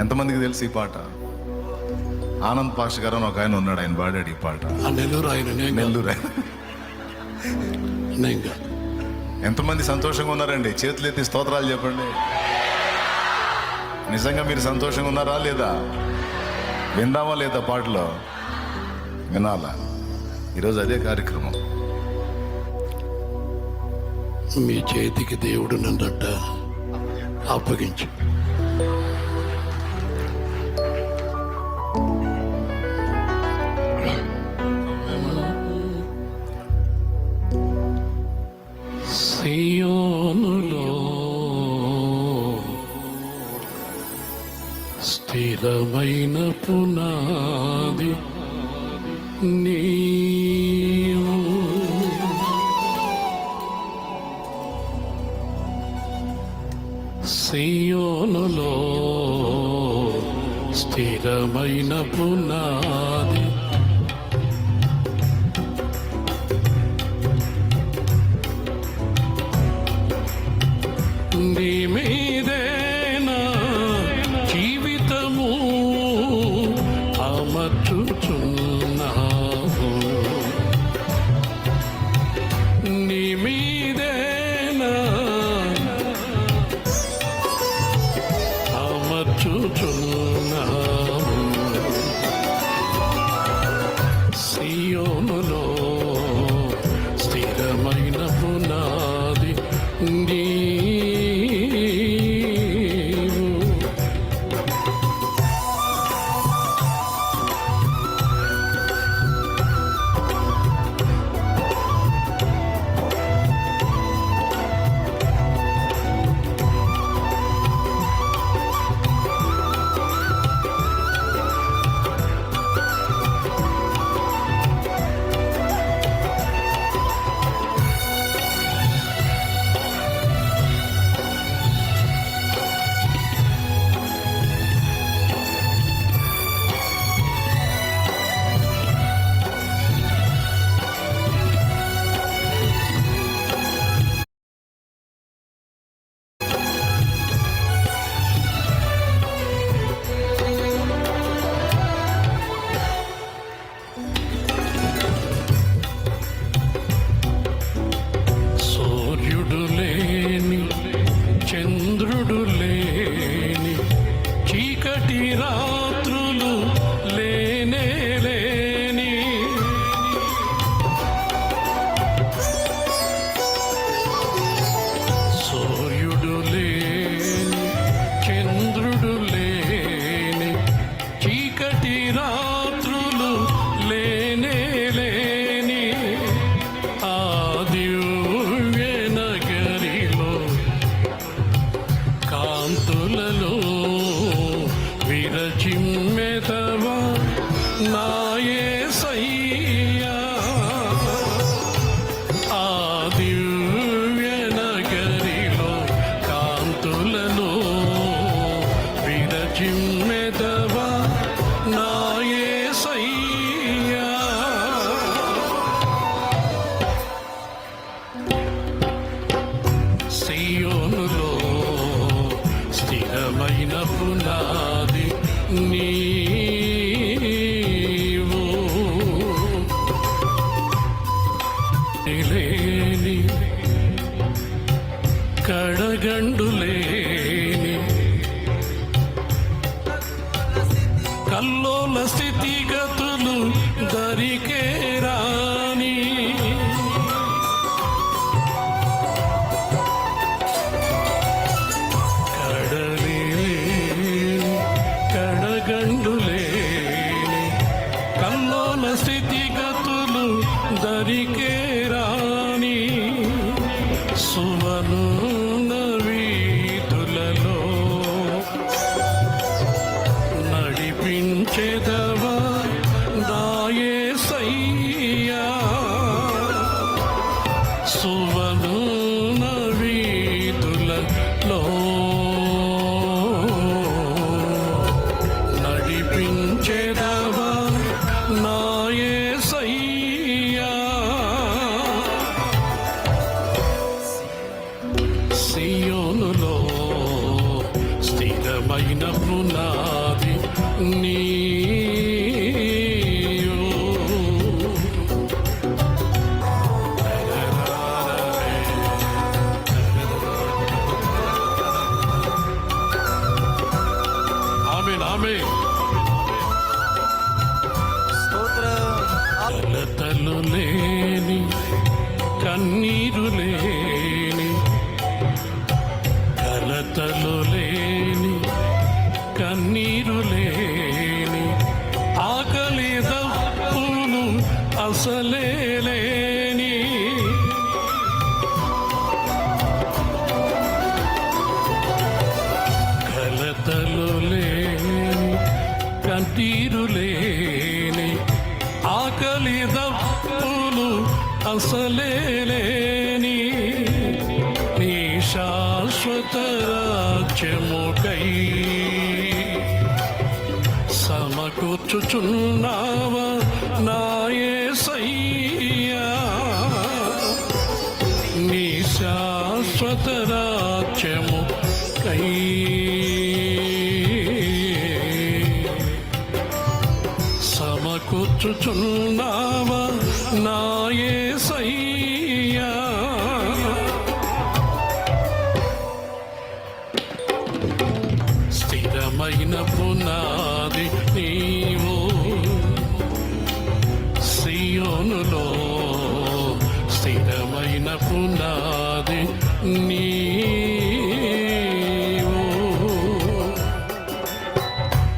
ఎంతమందికి తెలుసు ఈ పాట? ఆనంద్ పాష గారు అని ఒక ఆయన ఉన్నాడు ఆయన పాడాడు ఈ పాట. నెల్లూరు ఆయన. నెల్లూరు ఆయన. ఎంతమంది సంతోషంగా ఉన్నారండి? చేతులు ఎత్తి స్తోత్రాలు చెప్పండి. నిజంగా మీరు సంతోషంగా ఉన్నారా లేదా? విందామా లేదా పాటలో? వినాలా? ఈరోజు అదే కార్యక్రమం. మీ చేతికి దేవుడు నన్నట్ట అప్పగించు సయోనులో స్థిరమైన పునాది నీవు. సయోనులో స్థిరమైన పునాది ராம் కల్లోల స్థితిగతులు దరికేరా. రీతుల లో కలలు లేని కన్నీరు లేని కలతలు లేని కన్నీరు లేని ఆకలి దప్పులు అసలే అసలేని నీ శాశ్వత రాజ్యముకై. సమకూర్చుచున్నావా నాయే సయ్యా. నీ శాశ్వత రాజ్యము కై సమకూర్చుచున్నావా నాయే సియోనులో నీ